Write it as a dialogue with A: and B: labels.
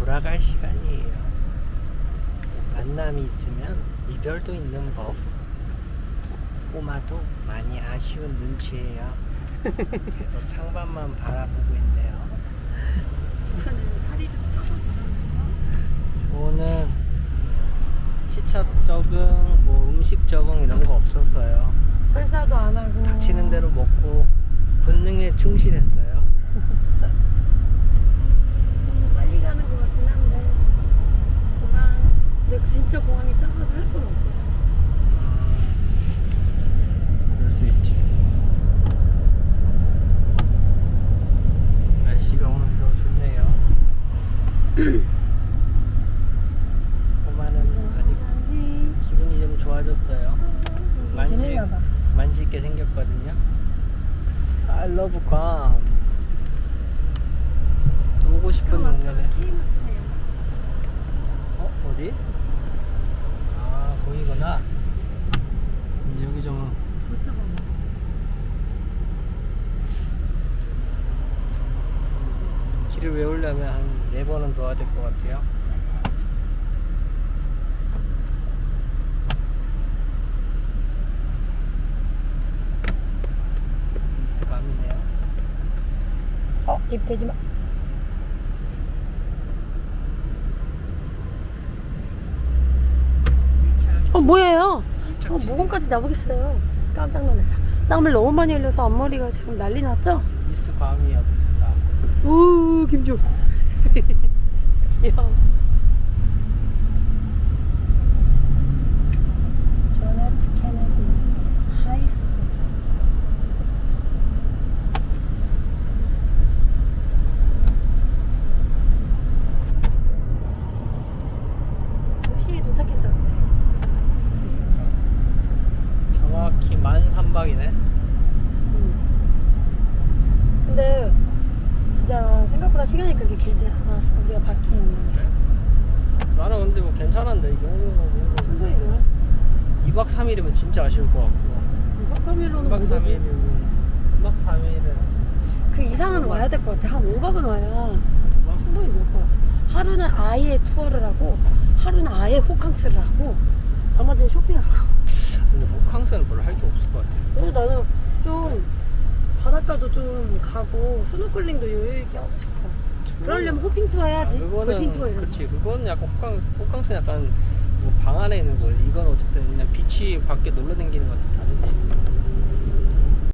A: 돌아갈 시간이에요. 만남이 있으면 이별도 있는 법. 꼬마도 많이 아쉬운 눈치예요. 계속 창밖만 바라보고 있네요.
B: 저는 살이 좀 쪄서 그런가요?
A: 저는 시차 적응, 뭐 음식 적응 이런 거 없었어요.
B: 설사도 안 하고
A: 닥치는 대로 먹고 본능에 충실했어요.
B: 좀 빨리 가는 것 같긴 한데 공항 근데 진짜 공항이 작아서 할 건 없어 사실
A: 그럴 수 있지. 날씨가 오늘도 좋네요. 꼬마는 아직 기분이 좀 좋아졌어요. 만지,
B: 재밌나 봐
A: 만질게 생겼거든요. I love. 또 오고 싶은 동네네. 어? 어디? 아, 보이구나. 이제 여기 좀
B: 부스 번호
A: 길을 외우려면 한 네 번은 더 와야 될 것 같아요.
B: 어? 입 대지 마 어, 뭐예요? 어, 모공까지 나보겠어요. 깜짝 놀랐다. 땀을 너무 많이 흘려서 앞머리가 지금 난리 났죠?
A: 미스감이요, 미스감.
B: 오, 김종. 귀여워. 존 F 케네디 하이스쿨. 몇 시에 도착했었는데?
A: 정확히 만 3박이네.
B: 근데 진짜 생각보다 시간이 그렇게 길지 않았어. 우리가 밖에 있는.
A: 나는 근데 뭐 괜찮은데, 이 정도면.
B: 충분히 놀았어.
A: 2박 3일이면 진짜 아쉬울 것 같고.
B: 카메라는
A: 2박
B: 못 오지.
A: 3일이면. 2박 3일은.
B: 그 이상은 와야 될 것 같아. 한 5박은 와야 충분히 놀 것 같아. 하루는 아예 투어를 하고, 하루는 아예 호캉스를 하고, 나머지는 쇼핑하고.
A: 근데 호캉스는 별로 할 게 없을 것 같아.
B: 그래서 나는 좀 바닷가도 좀 가고, 스노클링도 여유 있게 하고 싶어. 그러려면 호핑 투어 해야지. 골핑 투어 이런 거.
A: 그렇지 그건 약간 호캉 호캉스 약간 뭐방 안에 있는 거 이건 어쨌든 그냥 비치 밖에 놀러 다니는 것도 다르지